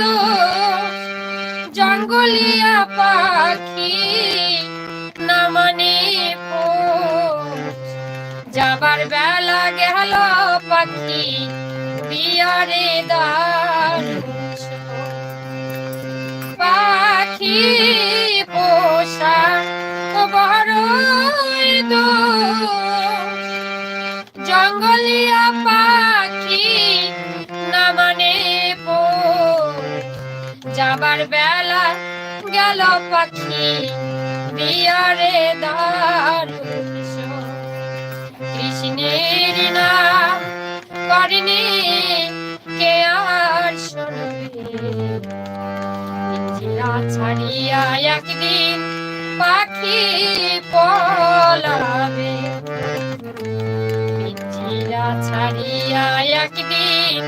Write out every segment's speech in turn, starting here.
দোষ জঙ্গলিয়া পাখি না মানে যাবার বেলা গেল পাখি বিয়ারে দারুষ। পাখি পোষা বড় বেলা গেল পাখি, বিয়ারে দারুষ কৃষ্ণের নাম করিনি, কে আর শুনবে? ছাড়িয়া একদিন পাখি পলাবে। ছাড়িয়া একদিন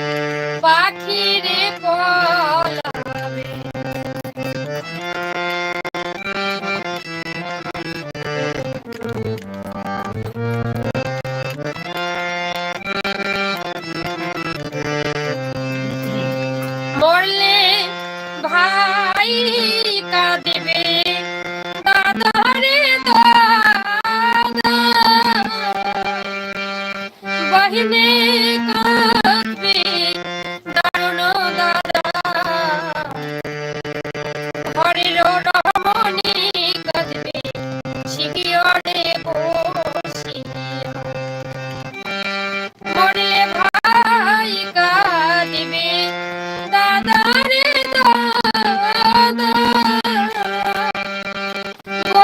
পাখিরে পলাবে।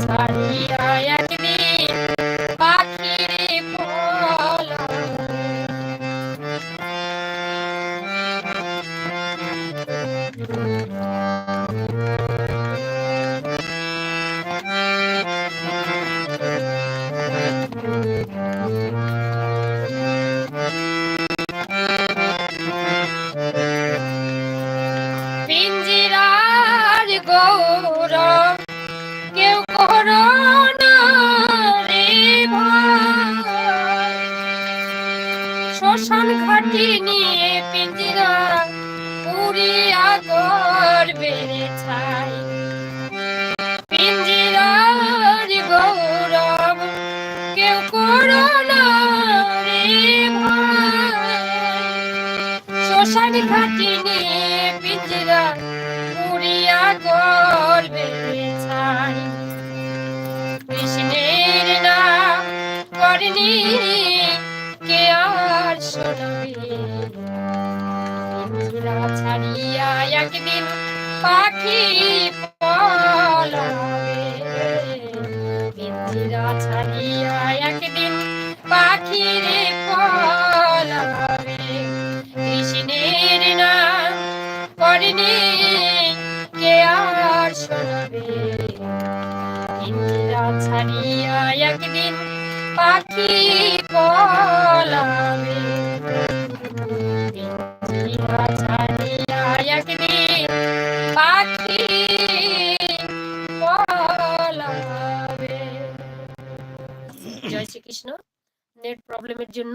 ছাড়িয়া একদিন পাখি পলাবে পিঞ্জিরার গৌরব শ্মশান ঘাটি নিয়ে পিঞ্জিরা উড়িয়া করবে ছাই। পিঞ্জিরার গৌরব কেউ করোনা রে ভাই। শ্মশান ঘাটি নিয়ে পিঞ্জিরা ছাই। কৃষ্ণের নাম করনি পাখি পলাবে। ছাড়িয়া একদিন পাখিরে পলাবে কৃষ্ণের নাম করনি, কে আর শোনাবে? ইন্দিরা ছাড়িয়া একদিন পাখি পলাবে কৃষ্ণ নেট প্রবলেমের জন্য